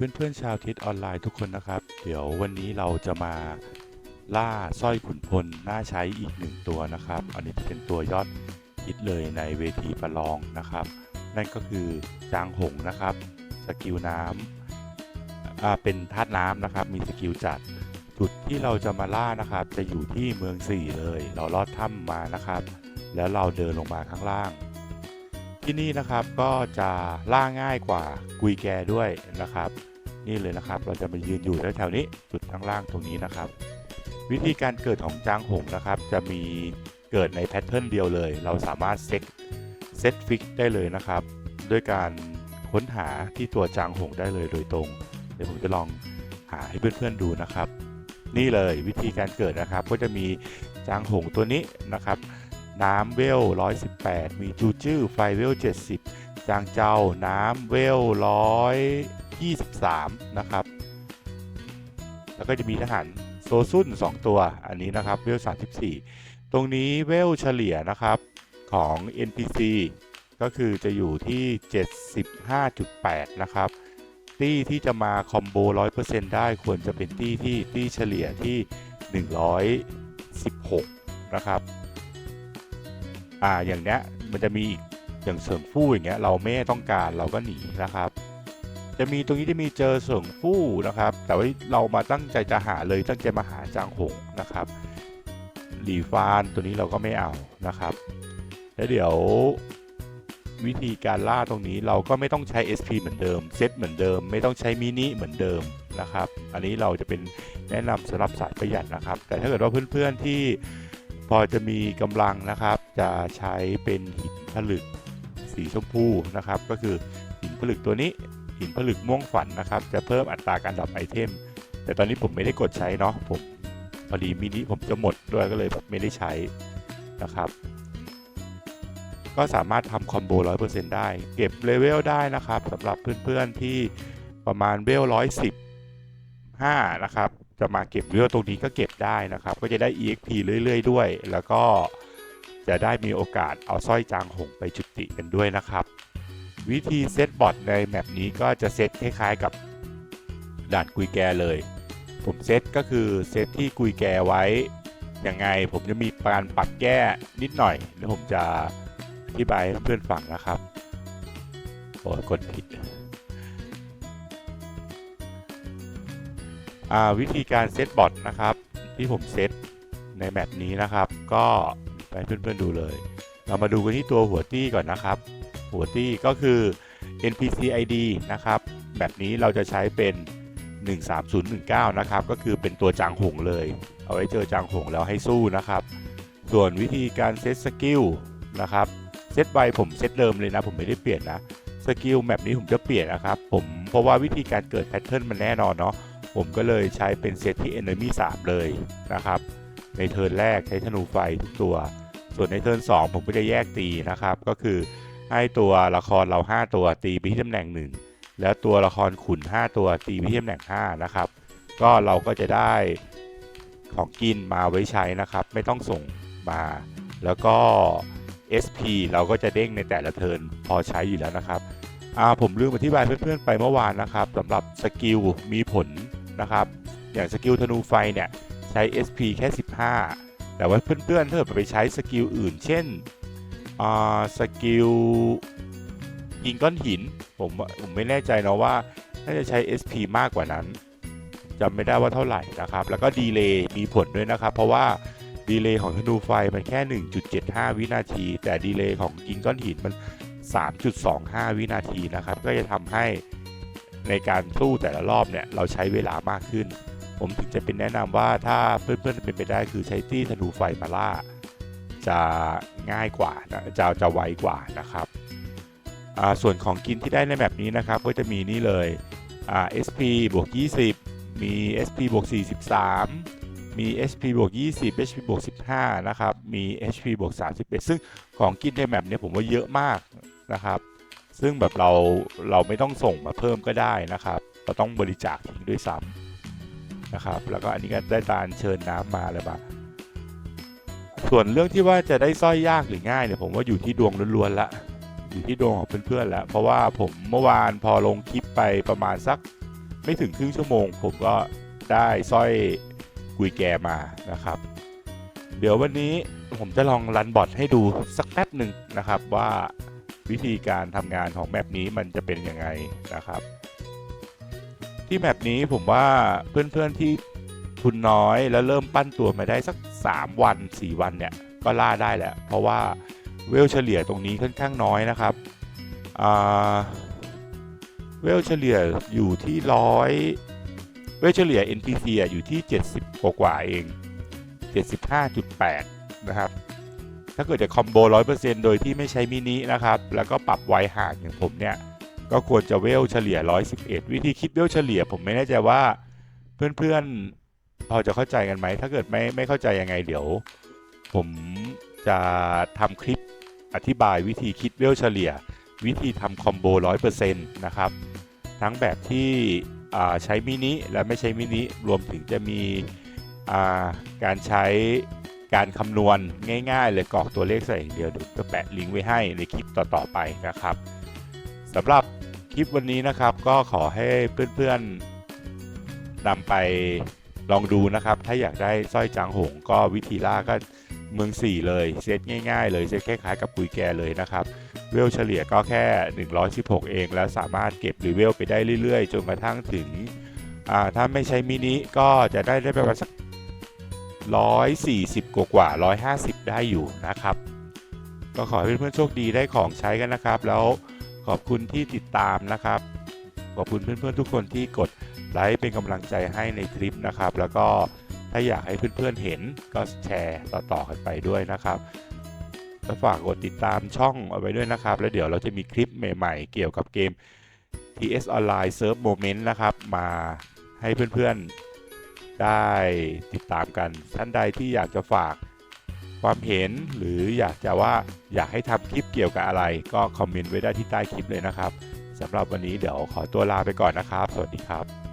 เพื่อนๆชาวทิศออนไลน์ทุกคนนะครับ เดี๋ยววันนี้เราจะมาล่าสร้อยขุนพลน่าใช้อีกหนึ่งตัวนะครับ อันนี้จะเป็นตัวยอดฮิตเลยในเวทีประลองนะครับ นั่นก็คือจางหงนะครับ สกิลน้ำอ่าเป็นธาตุน้ำนะครับ มีสกิลจัด จุดที่เราจะมาล่านะครับ จะอยู่ที่เมืองสี่เลย เราลอดถ้ำมานะครับ แล้วเราเดินลงมาข้างล่างที่นี่นะครับก็จะล่าง่ายกว่ากุยแกด้วยนะครับ นี่เลยนะครับ เราจะมายืนอยู่แถวๆนี้จุดข้างล่างตรงนี้นะครับ วิธีการเกิดของจางหงนะครับ จะมีเกิดในแพทเทิร์นเดียวเลย เราสามารถเซ็ตเซตฟิกได้เลยนะครับ ด้วยการค้นหาที่ตัวจางหงได้เลยโดยตรง เดี๋ยวผมจะลองหาให้เพื่อนๆดูนะครับ นี่เลยวิธีการเกิดนะครับ ก็จะมีจางหงตัวนี้นะครับ น้ำเวล 118 มีจูจื้อไฟเวล 70 จางเจ้าน้ำเวล 123 นะครับ แล้วก็จะมีทหารโซซุน2 ตัว อันนี้นะครับเวล 34 ตรงนี้เวลเฉลี่ยนะครับของ NPC ก็คือจะอยู่ที่ 75.8 นะครับ ตี้ที่จะมาคอมโบ 100%ได้ควรจะเป็นตี้ที่ตี้เฉลี่ยที่ 116 นะครับ อ่า อย่างเนี้ยมันจะมีอีกอย่างเสริงฟู่อย่างเงี้ยเราไม่ต้องการเราก็หนีนะครับ จะมีตรงนี้จะมีเจอเสิงฟู่นะครับ แต่ว่าเรามาตั้งใจจะหาเลยตั้งใจมาหาจางหงนะครับหลีฟานตัวนี้เราก็ไม่เอานะครับ แล้วเดี๋ยววิธีการล่าตรงนี้เราก็ไม่ต้องใช้ SP เหมือนเดิมเซตเหมือนเดิม ไม่ต้องใช้มินิเหมือนเดิมนะครับ อันนี้เราจะเป็นแนะนำสำหรับสายประหยัดนะครับ แต่ถ้าเกิดว่าเพื่อนๆที่พอจะมีกำลังนะครับ จะใช้เป็นหินผลึกสีชมพูนะครับ ก็คือหินผลึกตัวนี้ หินผลึกม่วงฝันนะครับ จะเพิ่มอัตราการดรอปไอเทม แต่ตอนนี้ผมไม่ได้กดใช้เนาะผมพอดีมินิผมจะหมดด้วยก็เลยไม่ได้ใช้นะครับ ก็สามารถทำคอมโบ 100%ได้ เก็บเลเวลได้นะครับสำหรับเพื่อนๆที่ประมาณเวล115 นะครับ จะมาเก็บเวลตรงนี้ก็เก็บได้นะครับ ก็จะได้ EXP เรื่อยๆ ด้วย แล้วก็จะได้มีโอกาสเอาสร้อยจางหงไปจุติกันด้วยนะครับ วิธีเซตบอทในแมปนี้ก็จะเซตคล้ายๆกับด่านกุยแกเลย ผมเซตก็คือเซตที่กุยแกไว้ยังไงผมจะมีการปรับแก้นิดหน่อยแล้วผมจะอธิบายให้เพื่อนฟังนะครับโอ้กดผิดวิธีการเซตบอทนะครับ ที่ผมเซตในแมปนี้นะครับ ก็ไปเพื่อนๆดูเลย เรามาดูกันที่ตัวหัวตี้ก่อนนะครับ หัวตี้ก็คือ NPC ID นะครับ แบบนี้เราจะใช้เป็น 13019 นะครับ ก็คือเป็นตัวจางหงเลย เอาไว้เจอจางหงแล้วให้สู้นะครับ ส่วนวิธีการเซตสกิลนะครับ เซตไวผมเซตเดิมเลยนะ ผมไม่ได้เปลี่ยนนะ สกิลแมปนี้ผมจะเปลี่ยนนะครับ ผมเพราะว่าวิธีการเกิดแพทเทิร์นมันแน่นอนเนาะ ผมก็เลยใช้เป็นเซตที่ Enemy 3 เลยนะครับ ในเทิร์นแรกใช้ธนูไฟทุกตัว ส่วนในเทิร์น2ผมก็จะแยกตีนะครับ ก็คือ ให้ตัวละครเรา 5 ตัวตีไปที่ตำแหน่ง 1 แล้วตัวละครขุน 5 ตัวตีไปที่ตำแหน่ง 5 นะครับ ก็เราก็จะได้ของกินมาไว้ใช้นะครับ ไม่ต้องส่งมา แล้วก็ SP เราก็จะเด้งในแต่ละเทิร์นพอใช้อยู่แล้วนะครับอ่าผมลืมอธิบายเพื่อนๆไปเมื่อวานนะครับสำหรับสกิลมีผลนะครับ อย่างสกิลธนูไฟเนี่ยใช้ SP แค่ 15 แต่ว่าเพื่อนๆถ้าเกิดไปใช้สกิลอื่น เช่น อ่าสกิลยิงก้อนหิน ผมผมไม่แน่ใจนะว่าน่าจะใช้ SP มากกว่านั้นจำไม่ได้ว่าเท่าไหร่นะครับ แล้วก็ดีเลย์มีผลด้วยนะครับ เพราะว่าดีเลย์ของธนูไฟมันแค่ 1.75 วินาที แต่ดีเลย์ของยิงก้อนหินมัน 3.25 วินาทีนะครับ ก็จะทำให้ในการสู้แต่ละรอบเนี่ยเราใช้เวลามากขึ้น ผมถึงจะเป็นแนะนำว่าถ้าเพื่อนๆเป็นไปได้คือใช้ที่ธนูไฟมาล่า จะง่ายกว่านะจะจะไวกว่านะครับส่วนของกินที่ได้ในแบบนี้นะครับก็จะมีนี่เลย SP บวก 20 มี SP บวก 43 มี HP บวก 20 HP บวก 15 นะครับ มี HP บวก 31 ซึ่งของกินในแมปเนี่ยผมว่าเยอะมากนะครับ ซึ่งแบบเราเราไม่ต้องส่งมาเพิ่มก็ได้นะครับ เราต้องบริจาคทิ้งด้วยซ้ำนะครับ แล้วก็อันนี้ก็ได้ตาลเชิญน้ำมาเลยมา ส่วนเรื่องที่ว่าจะได้สร้อยยากหรือง่ายเนี่ยผมว่าอยู่ที่ดวงล้วนๆละอยู่ที่ดวงของเพื่อนๆแล้วเพราะว่าผมเมื่อวานพอลงคลิปไปประมาณสัก ไม่ถึงครึ่งชั่วโมง ผมก็ได้สร้อยกุยแกมานะครับ เดี๋ยววันนี้ผมจะลองรันบอทให้ดูสักแป๊บหนึ่งนะครับว่าวิธีการทำงานของแมปนี้มันจะเป็นยังไงนะครับ ที่แมปนี้ผมว่าเพื่อนๆที่ทุนน้อยแล้วเริ่มปั้นตัวมาได้สัก 3 วัน 4 วันเนี่ยก็ล่าได้แหละ เพราะว่าเวลเฉลี่ยตรงนี้ค่อนข้างน้อยนะครับเวลเฉลี่ยอยู่ที่ร้อยเวลเฉลี่ย NPC ออยู่ที่ 70 กว่ากว่าเอง 75.8 นะครับ ถ้าเกิดจะคอมโบ 100%โดยที่ไม่ใช้มินินะครับ แล้วก็ปรับไวห่างอย่างผมเนี่ย ก็ควรจะเวลเฉลี่ย 111 วิธีคิดเวลเฉลี่ยผมไม่แน่ใจว่าเพื่อนๆ พอจะเข้าใจกันไหม ถ้าเกิดไม่ไม่เข้าใจยังไงเดี๋ยว ผมจะทำคลิปอธิบายวิธีคิดเวลเฉลี่ย วิธีทำคอมโบ100%นะครับ ทั้งแบบที่ใช้มินิและไม่ใช้มินิ รวมถึงจะมีการใช้การคำนวณง่ายๆเลยกรอกตัวเลขใส่อย่างเดียวเดี๋ยวจะแปะลิงก์ไว้ให้ในคลิปต่อๆไปนะครับสำหรับคลิปวันนี้นะครับก็ขอให้เพื่อนๆนำไป ลองดูนะครับ ถ้าอยากได้สร้อยจางหงก็วิธีล่าก็เมือง 4 เลย เซตง่ายๆ เลยเซตคล้ายๆกับปุยแกเลยนะครับ เวลเฉลี่ยก็แค่ 116 เอง แล้วสามารถเก็บรีเวลไปได้เรื่อยๆ จนกระทั่งถึงถ้าไม่ใช้มินิก็จะได้ได้ประมาณสัก 140 กว่ากว่า 150 ได้อยู่นะครับ ก็ขอให้เพื่อนๆโชคดีได้ของใช้กันนะครับ แล้วขอบคุณที่ติดตามนะครับ ขอบคุณเพื่อนๆทุกคนที่กด ไลค์เป็นกำลังใจให้ในคลิปนะครับ แล้วก็ถ้าอยากให้เพื่อนๆเห็นก็แชร์ต่อๆกันไปด้วยนะครับแล้วฝากกดติดตามช่องเอาไว้ด้วยนะครับ แล้วเดี๋ยวเราจะมีคลิปใหม่ๆ เกี่ยวกับเกม TS Online Surf Moment นะครับ มาให้เพื่อนๆได้ติดตามกัน ท่านใดที่อยากจะฝากความเห็นหรืออยากจะว่าอยากให้ทำคลิปเกี่ยวกับอะไร ก็คอมเมนต์ไว้ได้ที่ใต้คลิปเลยนะครับสำหรับวันนี้เดี๋ยวขอตัวลาไปก่อนนะครับ สวัสดีครับ